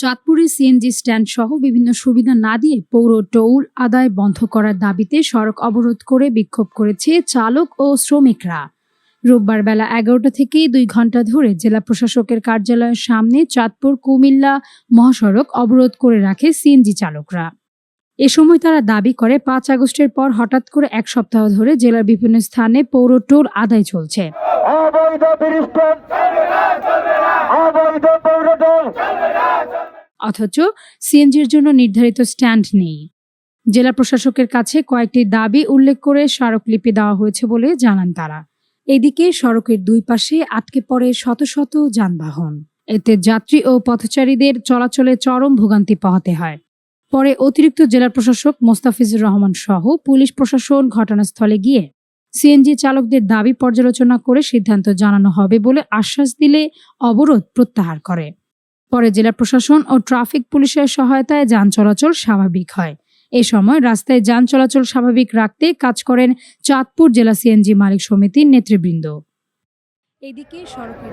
চাঁদপুরে CNG stand সহ বিভিন্ন সুবিধা না দিয়ে পৌর টোল আদায় বন্ধ করার দাবিতে সড়ক অবরোধ করে বিক্ষোভ করেছে চালক ও শ্রমিকরা। রোববার বেলা এগারোটা থেকে দুই ঘণ্টা ধরে জেলা প্রশাসকের কার্যালয়ের সামনে চাঁদপুর, কুমিল্লা মহাসড়ক অবরোধ করে রাখে সিএনজি চালকরা। এ সময় তারা দাবি করে, পাঁচ আগস্টের পর হঠাৎ করে এক সপ্তাহ ধরে জেলার বিভিন্ন স্থানে পৌর টোল আদায় চলছে। অথচ সিএনজির জন্য নির্ধারিত স্ট্যান্ড নেই। জেলা প্রশাসকের কাছে কয়েকটি দাবি উল্লেখ করে স্মারকলিপি দেওয়া হয়েছে বলে জানান তারা। এদিকে সড়কের দুই পাশে আটকে পড়ে শত শত যানবাহন। এতে যাত্রী ও পথচারীদের চলাচলে চরম ভোগান্তি পোহাতে হয়। পরে অতিরিক্ত জেলা প্রশাসক মোস্তাফিজুর রহমান সহ পুলিশ প্রশাসন ঘটনাস্থলে গিয়ে সিএনজি চালকদের দাবি পর্যালোচনা করে সিদ্ধান্ত জানানো হবে বলে আশ্বাস দিলে অবরোধ প্রত্যাহার করে। পরে জেলা প্রশাসন ও ট্রাফিক পুলিশের সহায়তায় যান চলাচল স্বাভাবিক হয়। এ সময় রাস্তায় যান চলাচল স্বাভাবিক রাখতে কাজ করেন চাঁদপুর জেলা সিএনজি মালিক সমিতির নেতৃবৃন্দ। এদিকে সড়কের